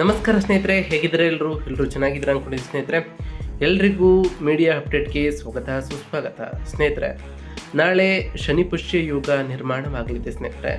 ನಮಸ್ಕಾರ ಸ್ನೇಹಿತರೆ, ಹೇಗಿದ್ದಾರೆ ಎಲ್ಲರೂ? ಎಲ್ಲರೂ ಚೆನ್ನಾಗಿದ್ದಾರೆ ಅನ್ಕೊಂಡಿದ್ದೀನಿ ಸ್ನೇಹಿತರೆ. ಎಲ್ರಿಗೂ ಮೀಡಿಯಾ ಅಪ್ಡೇಟ್ಗೆ ಸ್ವಾಗತ, ಸುಸ್ವಾಗತ. ಸ್ನೇಹಿತರೆ, ನಾಳೆ ಶನಿ ಪುಷ್ಯ ಯುಗ ನಿರ್ಮಾಣವಾಗಲಿದೆ ಸ್ನೇಹಿತರೆ.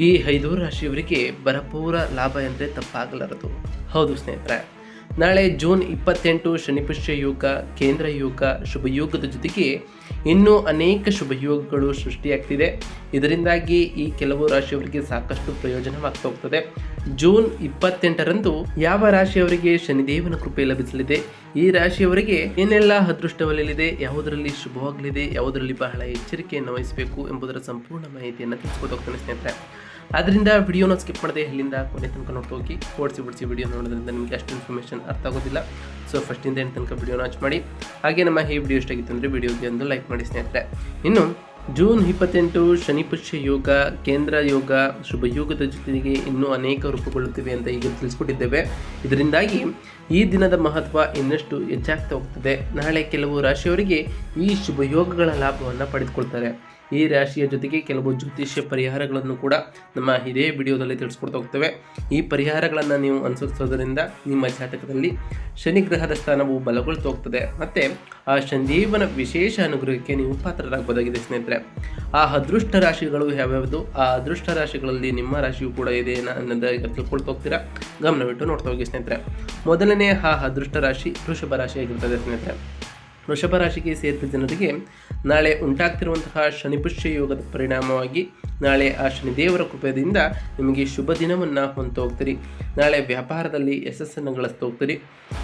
ಈ ಐದು ರಾಶಿಯವರಿಗೆ ಭರಪೂರ ಲಾಭ ಎಂದರೆ ತಪ್ಪಾಗಲಾರದು. ಹೌದು ಸ್ನೇಹಿತರೆ. ನಾಳೆ ಜೂನ್ ಇಪ್ಪತ್ತೆಂಟು ಶನಿಪುಷ್ಯ ಯೋಗ, ಕೇಂದ್ರ ಯೋಗ ಶುಭ ಯೋಗದ ಜೊತೆಗೆ ಇನ್ನೂ ಅನೇಕ ಶುಭ ಯೋಗಗಳು ಸೃಷ್ಟಿಯಾಗ್ತಿದೆ. ಇದರಿಂದಾಗಿ ಈ ಕೆಲವು ರಾಶಿಯವರಿಗೆ ಸಾಕಷ್ಟು ಪ್ರಯೋಜನವಾಗ್ತಾ ಹೋಗ್ತದೆ. ಜೂನ್ ಇಪ್ಪತ್ತೆಂಟರಂದು ಯಾವ ರಾಶಿಯವರಿಗೆ ಶನಿದೇವನ ಕೃಪೆ ಲಭಿಸಲಿದೆ? ಈ ರಾಶಿಯವರಿಗೆ ಏನೆಲ್ಲ ಅದೃಷ್ಟವಲಿದೆ ಯಾವುದರಲ್ಲಿ ಶುಭವಾಗಲಿದೆ? ಯಾವುದರಲ್ಲಿ ಬಹಳ ಎಚ್ಚರಿಕೆಯನ್ನು ವಹಿಸಬೇಕು ಎಂಬುದರ ಸಂಪೂರ್ಣ ಮಾಹಿತಿಯನ್ನು ತಿಳಿಸ್ಕೊಟ್ಟು ಹೋಗ್ತಾನೆ ಸ್ನೇಹಿತರೆ ಅದರಿಂದ ವಿಡಿಯೋನ ಸ್ಕಿಪ್ ಮಾಡದೆ ಇಲ್ಲಿಂದ ಕೊನೆ ತನಕ ನೋಡ್ತಾ ಹೋಗಿ. ಓಡಿಸಿ ಬಿಡಿಸಿ ವಿಡಿಯೋ ನೋಡೋದ್ರಿಂದ ನಿಮಗೆ ಅಷ್ಟು ಇನ್ಫಾರ್ಮೇಷನ್ ಅರ್ಥ ಆಗೋದಿಲ್ಲ. ಸೊ ಫಸ್ಟಿಂದ ಏನು ತನಕ ವಿಡಿಯೋನ ವಾಚ್ ಮಾಡಿ. ಹಾಗೆ ನಮ್ಮ ಈ ವಿಡಿಯೋ ಇಷ್ಟ ಆಗಿತ್ತು ಅಂದರೆ ವಿಡಿಯೋಗೆ ಒಂದು ಲೈಕ್ ಮಾಡಿ ಸ್ನೇಹಿತರೆ. ಇನ್ನು, ಜೂನ್ ಇಪ್ಪತ್ತೆಂಟು ಶನಿಪುಷ್ಯ ಯೋಗ, ಕೇಂದ್ರ ಯೋಗ, ಶುಭ ಯೋಗದ ಜೊತೆಗೆ ಇನ್ನೂ ಅನೇಕ ರೂಪುಗೊಳ್ಳುತ್ತಿವೆ ಅಂತ ಈಗ ತಿಳಿಸ್ಕೊಟ್ಟಿದ್ದೇವೆ. ಇದರಿಂದಾಗಿ ಈ ದಿನದ ಮಹತ್ವ ಇನ್ನಷ್ಟು ಹೆಚ್ಚಾಗ್ತಾ ಹೋಗ್ತದೆ. ನಾಳೆ ಕೆಲವು ರಾಶಿಯವರಿಗೆ ಈ ಶುಭ ಯೋಗಗಳ ಲಾಭವನ್ನು ಪಡೆದುಕೊಳ್ತಾರೆ. ಈ ರಾಶಿಯ ಜೊತೆಗೆ ಕೆಲವು ಜ್ಯೋತಿಷ್ಯ ಪರಿಹಾರಗಳನ್ನು ಕೂಡ ನಮ್ಮ ಇದೇ ವಿಡಿಯೋದಲ್ಲಿ ತಿಳಿಸ್ಕೊಡ್ತಾ ಹೋಗ್ತೇವೆ. ಈ ಪರಿಹಾರಗಳನ್ನು ನೀವು ಅನುಸರಿಸೋದರಿಂದ ನಿಮ್ಮ ಜಾತಕದಲ್ಲಿ ಶನಿ ಗ್ರಹದ ಸ್ಥಾನವು ಬಲಗೊಳ್ತಾ ಹೋಗ್ತದೆ. ಮತ್ತು ಆ ಶನಿದೇವನ ವಿಶೇಷ ಅನುಗ್ರಹಕ್ಕೆ ನೀವು ಪಾತ್ರರಾಗಬಹುದಾಗಿದೆ ಸ್ನೇಹಿತರೆ. ಆ ಅದೃಷ್ಟ ರಾಶಿಗಳು ಯಾವ್ಯಾವುದು? ಆ ಅದೃಷ್ಟ ರಾಶಿಗಳಲ್ಲಿ ನಿಮ್ಮ ರಾಶಿಯು ಕೂಡ ಇದೆ ಅನ್ನೋದು ಈಗ ತಿಳ್ಕೊಳ್ತಾ ಹೋಗ್ತೀರಾ? ಗಮನವಿಟ್ಟು ನೋಡ್ತಾ ಹೋಗಿ ಸ್ನೇಹಿತರೆ. ಮೊದಲನೇ ಆ ಅದೃಷ್ಟ ರಾಶಿ ವೃಷಭ ರಾಶಿಯಾಗಿರ್ತದೆ ಸ್ನೇಹಿತರೆ. ವೃಷಭ ರಾಶಿಗೆ ಸೇರಿದ ಜನರಿಗೆ ನಾಳೆ ಉಂಟಾಗ್ತಿರುವಂತಹ ಶನಿಪುಷ್ಯ ಯೋಗದ ಪರಿಣಾಮವಾಗಿ ನಾಳೆ ಆ ಶನಿದೇವರ ಕೃಪೆಯಿಂದ ನಿಮಗೆ ಶುಭ ದಿನವನ್ನು ಹೊಂತ ಹೋಗ್ತೀರಿ ನಾಳೆ ವ್ಯಾಪಾರದಲ್ಲಿ ಯಶಸ್ಸನ್ನು ಗಳಿಸ್ತಾ ಹೋಗ್ತೀರಿ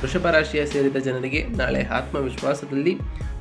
ವೃಷಭ ರಾಶಿಯ ಸೇರಿದ ಜನರಿಗೆ ನಾಳೆ ಆತ್ಮವಿಶ್ವಾಸದಲ್ಲಿ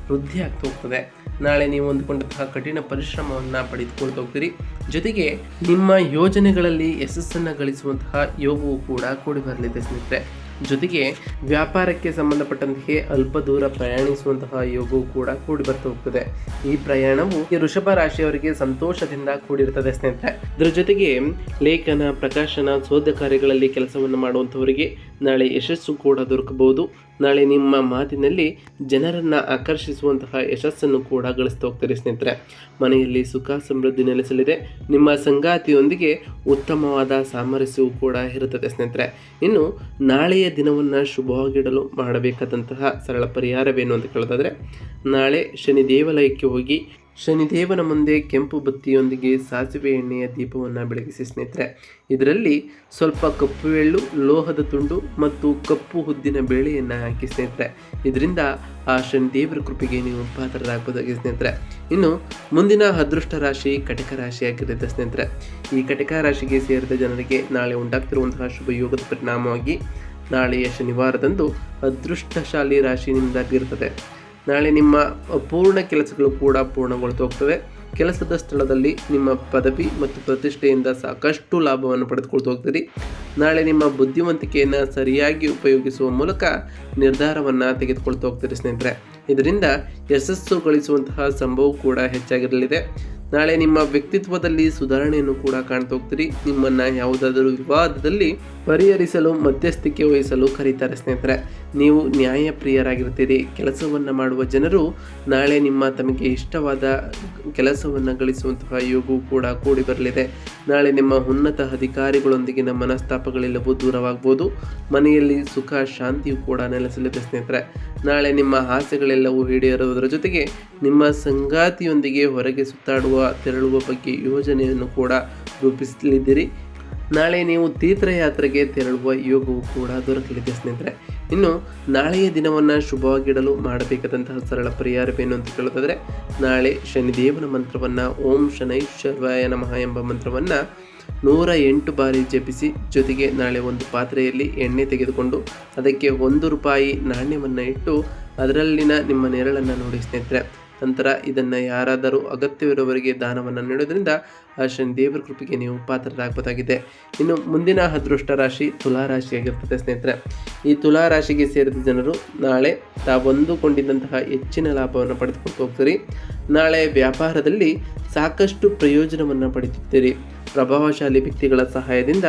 ವೃದ್ಧಿ ಆಗ್ತಾ ಹೋಗ್ತದೆ ನಾಳೆ ನೀವು ಹೊಂದಿಕೊಂಡಂತಹ ಕಠಿಣ ಪರಿಶ್ರಮವನ್ನು ಪಡೆದುಕೊಳ್ತಾ ಹೋಗ್ತೀರಿ ಜೊತೆಗೆ ನಿಮ್ಮ ಯೋಜನೆಗಳಲ್ಲಿ ಯಶಸ್ಸನ್ನು ಗಳಿಸುವಂತಹ ಯೋಗವು ಕೂಡ ಕೂಡಿ ಬರಲಿದೆ ಸ್ನೇಹಿತರೆ. ಜೊತೆಗೆ ವ್ಯಾಪಾರಕ್ಕೆ ಸಂಬಂಧಪಟ್ಟಂತೆ ಅಲ್ಪ ದೂರ ಪ್ರಯಾಣಿಸುವಂತಹ ಯೋಗವು ಕೂಡ ಕೂಡಿ ಬರ್ತಾ ಹೋಗ್ತದೆ. ಈ ಪ್ರಯಾಣವು ವೃಷಭ ರಾಶಿಯವರಿಗೆ ಸಂತೋಷದಿಂದ ಕೂಡಿರ್ತದೆ ಸ್ನೇಹಿತರೆ. ಇದರ ಜೊತೆಗೆ ಲೇಖನ, ಪ್ರಕಾಶನ, ಶೋಧ ಕಾರ್ಯಗಳಲ್ಲಿ ಕೆಲಸವನ್ನು ಮಾಡುವಂಥವರಿಗೆ ನಾಳೆ ಯಶಸ್ಸು ಕೂಡ ದೊರಕಬಹುದು. ನಾಳೆ ನಿಮ್ಮ ಮಾತಿನಲ್ಲಿ ಜನರನ್ನು ಆಕರ್ಷಿಸುವಂತಹ ಯಶಸ್ಸನ್ನು ಕೂಡ ಗಳಿಸ್ತಾ ಹೋಗ್ತಾರೆ ಸ್ನೇಹಿತರೆ. ಮನೆಯಲ್ಲಿ ಸುಖ ಸಮೃದ್ಧಿ ನೆಲೆಸಲಿದೆ. ನಿಮ್ಮ ಸಂಗಾತಿಯೊಂದಿಗೆ ಉತ್ತಮವಾದ ಸಾಮರಸ್ಯವು ಕೂಡ ಇರುತ್ತದೆ ಸ್ನೇಹಿತರೆ. ಇನ್ನು ನಾಳೆಯ ದಿನವನ್ನು ಶುಭವಾಗಿಡಲು ಮಾಡಬೇಕಾದಂತಹ ಸರಳ ಪರಿಹಾರವೇನು ಅಂತ ಕೇಳೋದಾದರೆ, ನಾಳೆ ಶನಿ ದೇವಾಲಯಕ್ಕೆ ಹೋಗಿ ಶನಿದೇವನ ಮುಂದೆ ಕೆಂಪು ಬತ್ತಿಯೊಂದಿಗೆ ಸಾಸಿವೆ ಎಣ್ಣೆಯ ದೀಪವನ್ನು ಬೆಳಗಿಸಿ ಸ್ನೇಹಿತರೆ, ಇದರಲ್ಲಿ ಸ್ವಲ್ಪ ಕಪ್ಪು ಎಳ್ಳು, ಲೋಹದ ತುಂಡು ಮತ್ತು ಕಪ್ಪು ಹುದ್ದಿನ ಬೇಳೆಯನ್ನು ಹಾಕಿ ಸ್ನೇಹಿತರೆ. ಇದರಿಂದ ಆ ಶನಿದೇವರ ಕೃಪೆಗೆ ನೀವು ಪಾತ್ರರಾಗಬಹುದಾಗಿದೆ ಸ್ನೇಹಿತರೆ. ಇನ್ನು ಮುಂದಿನ ಅದೃಷ್ಟ ರಾಶಿ ಕಟಕ ರಾಶಿಯಾಗಿರುತ್ತೆ ಸ್ನೇಹಿತರೆ. ಈ ಕಟಕ ರಾಶಿಗೆ ಸೇರಿದ ಜನರಿಗೆ ನಾಳೆ ಉಂಟಾಗ್ತಿರುವಂತಹ ಶುಭ ಯೋಗದ ಪರಿಣಾಮವಾಗಿ ನಾಳೆಯ ಶನಿವಾರದಂದು ಅದೃಷ್ಟಶಾಲಿ ರಾಶಿ ನಾಳೆ ನಿಮ್ಮ ಪೂರ್ಣ ಕೆಲಸಗಳು ಕೂಡ ಪೂರ್ಣಗೊಳ್ತಾ ಹೋಗ್ತವೆ. ಕೆಲಸದ ಸ್ಥಳದಲ್ಲಿ ನಿಮ್ಮ ಪದವಿ ಮತ್ತು ಪ್ರತಿಷ್ಠೆಯಿಂದ ಸಾಕಷ್ಟು ಲಾಭವನ್ನು ಪಡೆದುಕೊಳ್ತಾ ಹೋಗ್ತೀರಿ. ನಾಳೆ ನಿಮ್ಮ ಬುದ್ಧಿವಂತಿಕೆಯನ್ನು ಸರಿಯಾಗಿ ಉಪಯೋಗಿಸುವ ಮೂಲಕ ನಿರ್ಧಾರವನ್ನು ತೆಗೆದುಕೊಳ್ತಾ ಹೋಗ್ತೀರಿ ಸ್ನೇಹಿತರೆ. ಇದರಿಂದ ಯಶಸ್ಸು ಗಳಿಸುವಂತಹ ಸಂಭವ ಕೂಡ ಹೆಚ್ಚಾಗಿರಲಿದೆ. ನಾಳೆ ನಿಮ್ಮ ವ್ಯಕ್ತಿತ್ವದಲ್ಲಿ ಸುಧಾರಣೆಯನ್ನು ಕೂಡ ಕಾಣ್ತಾ ಹೋಗ್ತೀರಿ. ನಿಮ್ಮನ್ನು ಯಾವುದಾದರೂ ವಿವಾದದಲ್ಲಿ ಪರಿಹರಿಸಲು, ಮಧ್ಯಸ್ಥಿಕೆ ವಹಿಸಲು ಕರೀತಾರೆ ಸ್ನೇಹಿತರೆ. ನೀವು ನ್ಯಾಯಪ್ರಿಯರಾಗಿರ್ತೀರಿ. ಕೆಲಸವನ್ನು ಮಾಡುವ ಜನರು ನಾಳೆ ನಿಮ್ಮ ತಮಗೆ ಇಷ್ಟವಾದ ಕೆಲಸವನ್ನು ಗಳಿಸುವಂತಹ ಯೋಗವು ಕೂಡ ಕೂಡಿ ಬರಲಿದೆ. ನಾಳೆ ನಿಮ್ಮ ಉನ್ನತ ಅಧಿಕಾರಿಗಳೊಂದಿಗಿನ ಮನಸ್ತಾಪಗಳೆಲ್ಲವೂ ದೂರವಾಗ್ಬೋದು. ಮನೆಯಲ್ಲಿ ಸುಖ, ಶಾಂತಿಯು ಕೂಡ ನೆಲೆಸಲಿದೆ ಸ್ನೇಹಿತರೆ. ನಾಳೆ ನಿಮ್ಮ ಆಸೆಗಳೆಲ್ಲವೂ ಈಡೇರುವುದರ ಜೊತೆಗೆ ನಿಮ್ಮ ಸಂಗಾತಿಯೊಂದಿಗೆ ಹೊರಗೆ ಸುತ್ತಾಡುವ, ತೆರಳುವ ಬಗ್ಗೆ ಯೋಜನೆಯನ್ನು ಕೂಡ ರೂಪಿಸಲಿದ್ದೀರಿ. ನಾಳೆ ನೀವು ತೀರ್ಥಯಾತ್ರೆಗೆ ತೆರಳುವ ಯೋಗವು ಕೂಡ ದೊರಕಲಿದೆ ಸ್ನೇಹಿತರೆ. ಇನ್ನು ನಾಳೆಯ ದಿನವನ್ನು ಶುಭವಾಗಿಡಲು ಮಾಡಬೇಕಾದಂತಹ ಸರಳ ಪರಿಹಾರವೇನು ಅಂತ ಕೇಳೋದಾದರೆ ನಾಳೆ ಶನಿದೇವನ ಮಂತ್ರವನ್ನು, ಓಂ ಶನೈಶ್ವರ್ವಾಯ ನಮಃ ಎಂಬ ಮಂತ್ರವನ್ನು ನೂರ ಎಂಟು ಬಾರಿ ಜಪಿಸಿ ಜೊತೆಗೆ ನಾಳೆ ಒಂದು ಪಾತ್ರೆಯಲ್ಲಿ ಎಣ್ಣೆ ತೆಗೆದುಕೊಂಡು ಅದಕ್ಕೆ ಒಂದು ರೂಪಾಯಿ ನಾಣ್ಯವನ್ನು ಇಟ್ಟು ಅದರಲ್ಲಿನ ನಿಮ್ಮ ನೆರಳನ್ನು ನೋಡಿ ಸ್ನೇಹಿತರೆ. ನಂತರ ಇದನ್ನು ಯಾರಾದರೂ ಅಗತ್ಯವಿರುವವರಿಗೆ ದಾನವನ್ನು ನೀಡೋದ್ರಿಂದ ಆ ದೇವರ ಕೃಪೆಗೆ ನೀವು ಪಾತ್ರರಾಗಬಹುದಾಗಿದೆ. ಇನ್ನು ಮುಂದಿನ ಅದೃಷ್ಟ ರಾಶಿ ತುಲಾ ರಾಶಿಯಾಗಿರ್ತದೆ ಸ್ನೇಹಿತರೆ. ಈ ತುಲಾ ರಾಶಿಗೆ ಸೇರಿದ ಜನರು ನಾಳೆ ತಾವೊಂದುಕೊಂಡಿದ್ದಂತಹ ಹೆಚ್ಚಿನ ಲಾಭವನ್ನು ಪಡೆದುಕೊಂಡು ಹೋಗ್ತೀರಿ. ನಾಳೆ ವ್ಯಾಪಾರದಲ್ಲಿ ಸಾಕಷ್ಟು ಪ್ರಯೋಜನವನ್ನು ಪಡೆಯುತ್ತೀರಿ ಪ್ರಭಾವಶಾಲಿ ವ್ಯಕ್ತಿಗಳ ಸಹಾಯದಿಂದ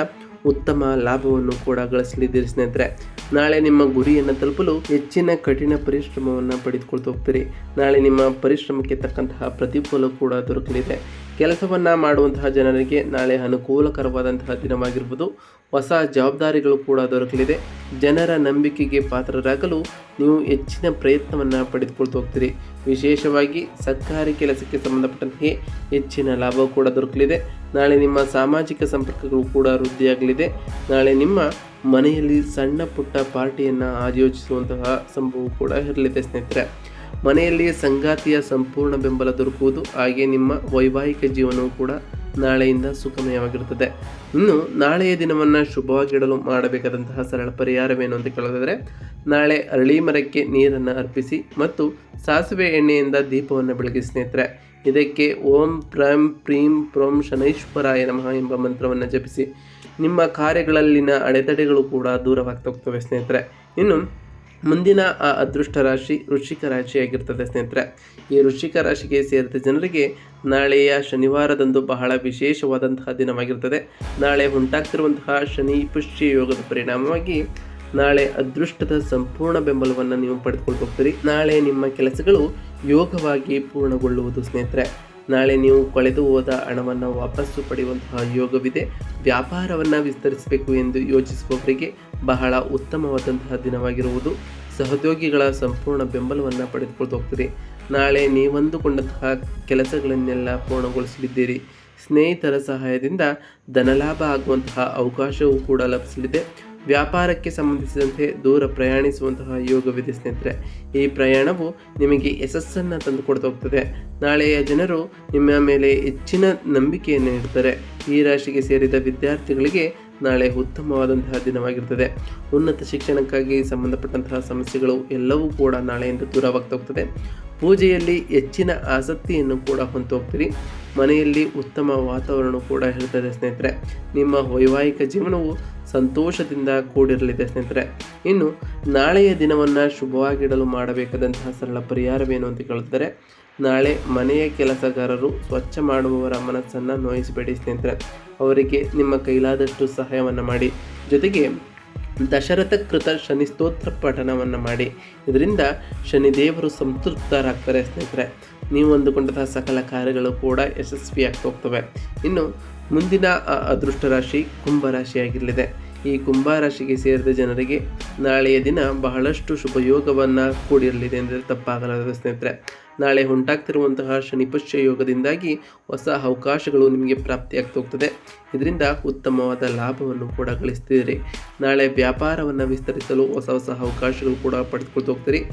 ಉತ್ತಮ ಲಾಭವನ್ನು ಕೂಡ ಗಳಿಸಲಿದ್ದೀರಿ ಸ್ನೇಹಿತರೆ. ನಾಳೆ ನಿಮ್ಮ ಗುರಿಯನ್ನು ತಲುಪಲು ಹೆಚ್ಚಿನ ಕಠಿಣ ಪರಿಶ್ರಮವನ್ನು ಪಡೆದುಕೊಳ್ತಾ ಹೋಗ್ತೀರಿ. ನಾಳೆ ನಿಮ್ಮ ಪರಿಶ್ರಮಕ್ಕೆ ತಕ್ಕಂತಹ ಪ್ರತಿಫಲ ಕೂಡ ದೊರಕಲಿದೆ. ಕೆಲಸವನ್ನು ಮಾಡುವಂತಹ ಜನರಿಗೆ ನಾಳೆ ಅನುಕೂಲಕರವಾದಂತಹ ದಿನವಾಗಿರ್ಬೋದು. ಹೊಸ ಜವಾಬ್ದಾರಿಗಳು ಕೂಡ ದೊರಕಲಿದೆ. ಜನರ ನಂಬಿಕೆಗೆ ಪಾತ್ರರಾಗಲು ನೀವು ಹೆಚ್ಚಿನ ಪ್ರಯತ್ನವನ್ನು ಪಡೆದುಕೊಳ್ತಾ ಹೋಗ್ತೀರಿ. ವಿಶೇಷವಾಗಿ ಸರ್ಕಾರಿ ಕೆಲಸಕ್ಕೆ ಸಂಬಂಧಪಟ್ಟಂತೆ ಹೆಚ್ಚಿನ ಲಾಭ ಕೂಡ ದೊರಕಲಿದೆ. ನಾಳೆ ನಿಮ್ಮ ಸಾಮಾಜಿಕ ಸಂಪರ್ಕಗಳು ಕೂಡ ವೃದ್ಧಿಯಾಗಲಿದೆ. ನಾಳೆ ನಿಮ್ಮ ಮನೆಯಲ್ಲಿ ಸಣ್ಣ ಪುಟ್ಟ ಪಾರ್ಟಿಯನ್ನು ಆಯೋಜಿಸುವಂತಹ ಸಂಭವ ಕೂಡ ಇರಲಿದೆ ಸ್ನೇಹಿತರೆ. ಮನೆಯಲ್ಲಿ ಸಂಗಾತಿಯ ಸಂಪೂರ್ಣ ಬೆಂಬಲ ದೊರಕುವುದು, ಹಾಗೆ ನಿಮ್ಮ ವೈವಾಹಿಕ ಜೀವನವು ಕೂಡ ನಾಳೆಯಿಂದ ಸುಖಮಯವಾಗಿರುತ್ತದೆ ಇನ್ನು ನಾಳೆಯ ದಿನವನ್ನು ಶುಭವಾಗಿಡಲು ಮಾಡಬೇಕಾದಂತಹ ಸರಳ ಪರಿಹಾರವೇನು ಅಂತ ಕೇಳೋದಾದರೆ, ನಾಳೆ ಅರಳಿ ಮರಕ್ಕೆ ನೀರನ್ನು ಅರ್ಪಿಸಿ ಮತ್ತು ಸಾಸಿವೆ ಎಣ್ಣೆಯಿಂದ ದೀಪವನ್ನು ಬೆಳಗಿ ಸ್ನೇಹಿತರೆ, ಇದಕ್ಕೆ ಓಂ ಪ್ರಂ ಪ್ರೀಂ ಪ್ರೋಂ ಶನೈಶ್ವರಾಯ ನಮಃ ಎಂಬ ಮಂತ್ರವನ್ನು ಜಪಿಸಿ, ನಿಮ್ಮ ಕಾರ್ಯಗಳಲ್ಲಿನ ಅಡೆತಡೆಗಳು ಕೂಡ ದೂರವಾಗ್ತಾ ಹೋಗ್ತವೆ ಸ್ನೇಹಿತರೆ. ಇನ್ನು ಮುಂದಿನ, ಆ, ಅದೃಷ್ಟ ರಾಶಿ ವೃಶ್ಚಿಕ ರಾಶಿಯಾಗಿರ್ತದೆ ಸ್ನೇಹಿತರೆ. ಈ ವೃಶ್ಚಿಕ ರಾಶಿಗೆ ಸೇರಿದ ಜನರಿಗೆ ನಾಳೆಯ ಶನಿವಾರದಂದು ಬಹಳ ವಿಶೇಷವಾದಂತಹ ದಿನವಾಗಿರ್ತದೆ. ನಾಳೆ ಉಂಟಾಗ್ತಿರುವಂತಹ ಶನಿ ಪುಷ್ಯ ಯೋಗದ ಪರಿಣಾಮವಾಗಿ ನಾಳೆ ಅದೃಷ್ಟದ ಸಂಪೂರ್ಣ ಬೆಂಬಲವನ್ನು ನೀವು ಪಡೆದುಕೊಂಡು ಹೋಗ್ತೀರಿ. ನಾಳೆ ನಿಮ್ಮ ಕೆಲಸಗಳು ಯೋಗವಾಗಿ ಪೂರ್ಣಗೊಳ್ಳುವುದು ಸ್ನೇಹಿತರೆ. ನಾಳೆ ನೀವು ಕಳೆದು ಹೋದ ಹಣವನ್ನು ವಾಪಸ್ಸು ಪಡೆಯುವಂತಹ ಯೋಗವಿದೆ. ವ್ಯಾಪಾರವನ್ನು ವಿಸ್ತರಿಸಬೇಕು ಎಂದು ಯೋಚಿಸುವವರಿಗೆ ಬಹಳ ಉತ್ತಮವಾದಂತಹ ದಿನವಾಗಿರುವುದು. ಸಹೋದ್ಯೋಗಿಗಳ ಸಂಪೂರ್ಣ ಬೆಂಬಲವನ್ನು ಪಡೆದುಕೊಳ್ತಾ ಹೋಗ್ತೀರಿ. ನಾಳೆ ನೀವಂದುಕೊಂಡಂತಹ ಕೆಲಸಗಳನ್ನೆಲ್ಲ ಪೂರ್ಣಗೊಳಿಸಲಿದ್ದೀರಿ. ಸ್ನೇಹಿತರ ಸಹಾಯದಿಂದ ಧನಲಾಭ ಆಗುವಂತಹ ಅವಕಾಶವೂ ಕೂಡ ಲಭಿಸಲಿದೆ. ವ್ಯಾಪಾರಕ್ಕೆ ಸಂಬಂಧಿಸಿದಂತೆ ದೂರ ಪ್ರಯಾಣಿಸುವಂತಹ ಯೋಗವಿದೆ ಸ್ನೇಹಿತರೆ. ಈ ಪ್ರಯಾಣವು ನಿಮಗೆ ಯಶಸ್ಸನ್ನು ತಂದುಕೊಡ್ತಾ ಹೋಗ್ತದೆ. ನಾಳೆಯ ಜನರು ನಿಮ್ಮ ಮೇಲೆ ಹೆಚ್ಚಿನ ನಂಬಿಕೆಯನ್ನು ಇಡ್ತಾರೆ. ಈ ರಾಶಿಗೆ ಸೇರಿದ ವಿದ್ಯಾರ್ಥಿಗಳಿಗೆ ನಾಳೆ ಉತ್ತಮವಾದಂತಹ ದಿನವಾಗಿರ್ತದೆ. ಉನ್ನತ ಶಿಕ್ಷಣಕ್ಕಾಗಿ ಸಂಬಂಧಪಟ್ಟಂತಹ ಸಮಸ್ಯೆಗಳು ಎಲ್ಲವೂ ಕೂಡ ನಾಳೆಯಿಂದ ದೂರವಾಗ್ತಾ ಹೋಗ್ತದೆ ಪೂಜೆಯಲ್ಲಿ ಹೆಚ್ಚಿನ ಆಸಕ್ತಿಯನ್ನು ಕೂಡ ಹೊಂದು ಹೋಗ್ತೀರಿ ಮನೆಯಲ್ಲಿ ಉತ್ತಮ ವಾತಾವರಣ ಕೂಡ ಹೇಳ್ತದೆ ಸ್ನೇಹಿತರೆ. ನಿಮ್ಮ ವೈವಾಹಿಕ ಜೀವನವು ಸಂತೋಷದಿಂದ ಕೂಡಿರಲಿದೆ ಸ್ನೇಹಿತರೆ. ಇನ್ನು ನಾಳೆಯ ದಿನವನ್ನು ಶುಭವಾಗಿಡಲು ಮಾಡಬೇಕಾದಂತಹ ಸರಳ ಪರಿಹಾರವೇನು ಅಂತ ಕೇಳ್ತಾರೆ ನಾಳೆ ಮನೆಯ ಕೆಲಸಗಾರರು ಸ್ವಚ್ಛ ಮಾಡುವವರ ಮನಸ್ಸನ್ನು ನೋಯಿಸಬೇಡಿ ಸ್ನೇಹಿತರೆ. ಅವರಿಗೆ ನಿಮ್ಮ ಕೈಲಾದಷ್ಟು ಸಹಾಯವನ್ನು ಮಾಡಿ. ಜೊತೆಗೆ ದಶರಥ ಕೃತ ಶನಿ ಸ್ತೋತ್ರ ಪಠನವನ್ನು ಮಾಡಿ. ಇದರಿಂದ ಶನಿದೇವರು ಸಂತೃಪ್ತರಾಗ್ತಾರೆ ಸ್ನೇಹಿತರೆ. ನೀವು ಅಂದುಕೊಂಡಂತಹ ಸಕಲ ಕಾರ್ಯಗಳು ಕೂಡ ಯಶಸ್ವಿಯಾಗ್ತಾ ಹೋಗ್ತವೆ. ಇನ್ನು ಮುಂದಿನ ಅದೃಷ್ಟ ರಾಶಿ ಕುಂಭ ರಾಶಿಯಾಗಿರಲಿದೆ ಈ ಕುಂಭ ರಾಶಿಗೆ ಸೇರಿದ ಜನರಿಗೆ ನಾಳೆಯ ದಿನ ಬಹಳಷ್ಟು ಶುಭಯೋಗವನ್ನು ಕೂಡಿರಲಿದೆ ಅಂದರೆ ತಪ್ಪಾಗಲಾರದು ಸ್ನೇಹಿತರೆ. ನಾಳೆ ಉಂಟಾಗ್ತಿರುವಂತಹ ಶನಿಪುಷ್ಯ ಯೋಗದಿಂದಾಗಿ ಹೊಸ ಅವಕಾಶಗಳು ನಿಮಗೆ ಪ್ರಾಪ್ತಿಯಾಗ್ತಾ ಹೋಗ್ತದೆ ಇದರಿಂದ ಉತ್ತಮವಾದ ಲಾಭವನ್ನು ಕೂಡ ಗಳಿಸ್ತಿದ್ದೀರಿ ನಾಳೆ ವ್ಯಾಪಾರವನ್ನು ವಿಸ್ತರಿಸಲು ಹೊಸ ಹೊಸ ಅವಕಾಶಗಳು ಕೂಡ ಪಡೆದುಕೊಳ್ತಾ ಹೋಗ್ತೀರಿ.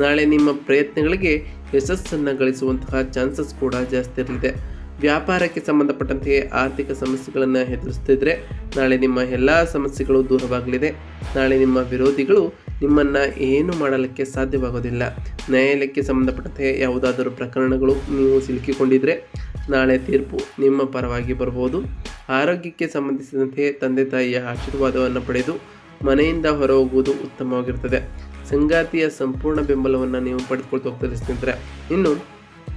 ನಾಳೆ ನಿಮ್ಮ ಪ್ರಯತ್ನಗಳಿಗೆ ಯಶಸ್ಸನ್ನು ಗಳಿಸುವಂತಹ ಚಾನ್ಸಸ್ ಕೂಡ ಜಾಸ್ತಿ ಇರಲಿದೆ. ವ್ಯಾಪಾರಕ್ಕೆ ಸಂಬಂಧಪಟ್ಟಂತೆ ಆರ್ಥಿಕ ಸಮಸ್ಯೆಗಳನ್ನು ಎದುರಿಸ್ತಿದ್ರೆ ನಾಳೆ ನಿಮ್ಮ ಎಲ್ಲ ಸಮಸ್ಯೆಗಳು ದೂರವಾಗಲಿದೆ. ನಾಳೆ ನಿಮ್ಮ ವಿರೋಧಿಗಳು ನಿಮ್ಮನ್ನು ಏನು ಮಾಡಲಿಕ್ಕೆ ಸಾಧ್ಯವಾಗೋದಿಲ್ಲ. ನ್ಯಾಯಾಲಯಕ್ಕೆ ಸಂಬಂಧಪಟ್ಟಂತೆ ಯಾವುದಾದರೂ ಪ್ರಕರಣಗಳು ನೀವು ಸಿಲುಕಿಕೊಂಡಿದ್ದರೆ ನಾಳೆ ತೀರ್ಪು ನಿಮ್ಮ ಪರವಾಗಿ ಬರ್ಬೋದು ಆರೋಗ್ಯಕ್ಕೆ ಸಂಬಂಧಿಸಿದಂತೆ ತಂದೆ ತಾಯಿಯ ಆಶೀರ್ವಾದವನ್ನು ಪಡೆದು ಮನೆಯಿಂದ ಹೊರ ಹೋಗುವುದು ಉತ್ತಮವಾಗಿರುತ್ತದೆ. ಸಂಗಾತಿಯ ಸಂಪೂರ್ಣ ಬೆಂಬಲವನ್ನು ನೀವು ಪಡೆದುಕೊಳ್ತಾ ಹೋಗ್ತಾ ಇನ್ನು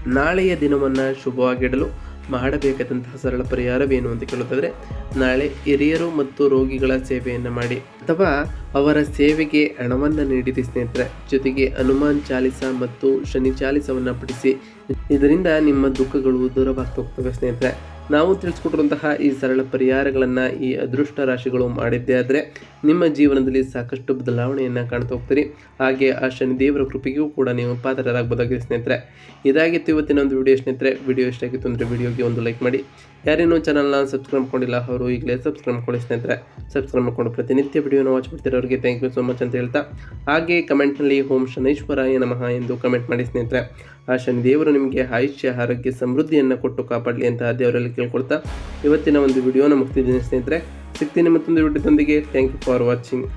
ನಾಳೆಯ ದಿನವನ್ನು ಶುಭವಾಗಿಡಲು ಮಾಡಬೇಕಾದಂತಹ ಸರಳ ಪರಿಹಾರವೇನು ಅಂತ ಕೇಳುತ್ತಾದರೆ, ನಾಳೆ ಹಿರಿಯರು ಮತ್ತು ರೋಗಿಗಳ ಸೇವೆಯನ್ನು ಮಾಡಿ. ಅಥವಾ ಅವರ ಸೇವೆಗೆ ಹಣವನ್ನು ನೀಡಿರಿ ಸ್ನೇಹಿತರೆ, ಜೊತೆಗೆ ಹನುಮಾನ್ ಚಾಲಿಸ ಮತ್ತು ಶನಿ ಚಾಲಿಸವನ್ನು ಪಡಿಸಿ ಇದರಿಂದ ನಿಮ್ಮ ದುಃಖಗಳು ದೂರವಾಗ್ತಾ ಹೋಗ್ತವೆ ಸ್ನೇಹಿತರೆ. ನಾವು ತಿಳಿಸ್ಕೊಟ್ಟಿರುವಂತಹ ಈ ಸರಳ ಪರಿಹಾರಗಳನ್ನು ಈ ಅದೃಷ್ಟ ರಾಶಿಗಳು ಮಾಡಿದ್ದೇ ಆದರೆ ನಿಮ್ಮ ಜೀವನದಲ್ಲಿ ಸಾಕಷ್ಟು ಬದಲಾವಣೆಯನ್ನು ಕಾಣ್ತಾ ಹೋಗ್ತೀರಿ. ಹಾಗೆ ಆ ಶನಿದೇವರ ಕೃಪೆಗೂ ಕೂಡ ನೀವು ಪಾತ್ರರಾಗಬಹುದಾಗಿದೆ ಸ್ನೇಹಿತರೆ. ಇದಾಗಿತ್ತು ಇವತ್ತಿನ ಒಂದು ವಿಡಿಯೋ ಸ್ನೇಹಿತರೆ. ವಿಡಿಯೋ ಇಷ್ಟ ಆಗಿತ್ತು ಅಂದರೆ ವಿಡಿಯೋಗೆ ಒಂದು ಲೈಕ್ ಮಾಡಿ. ಯಾರೇನೂ ಚಾನಲ್ನ ಸಬ್ಸ್ಕ್ರೈಬ್ ಮಾಡ್ಕೊಂಡಿಲ್ಲ ಅವರು ಈಗಲೇ ಸಬ್ಸ್ಕ್ರೈಬ್ ಮಾಡ್ಕೊಳ್ಳಿ ಸ್ನೇಹಿತರೆ. ಸಬ್ಸ್ಕ್ರೈಬ್ ಮಾಡ್ಕೊಂಡು ಪ್ರತಿನಿತ್ಯ ವಿಡಿಯೋನ ವಾಚ್ ಮಾಡ್ತಿರೋರಿಗೆ ಥ್ಯಾಂಕ್ ಯು ಸೊ ಮಚ್ ಅಂತ ಹೇಳ್ತಾ, ಹಾಗೆ ಕಮೆಂಟ್ನಲ್ಲಿ ಓಂ ಶನೈಶ್ವರಾಯ ನಮಃ ಎಂದು ಕಮೆಂಟ್ ಮಾಡಿ ಸ್ನೇಹಿತರೆ. ಆ ಶನಿ ದೇವರು ನಿಮಗೆ ಆಯುಷ್ಯ, ಆರೋಗ್ಯ, ಸಮೃದ್ಧಿಯನ್ನು ಕೊಟ್ಟು ಕಾಪಾಡಲಿ ಅಂತ ದೇವರಲ್ಲಿ ಕೇಳ್ಕೊಳ್ತಾ ಇವತ್ತಿನ ಒಂದು ವಿಡಿಯೋನ ಮುಗ್ತಿದ್ದೀನಿ ಸ್ನೇಹಿತರೆ. ಸಿಗ್ತೀನಿ ಮತ್ತೊಂದು ವಿಡಿಯೋದೊಂದಿಗೆ ಥ್ಯಾಂಕ್ ಯು ಫಾರ್ ವಾಚಿಂಗ್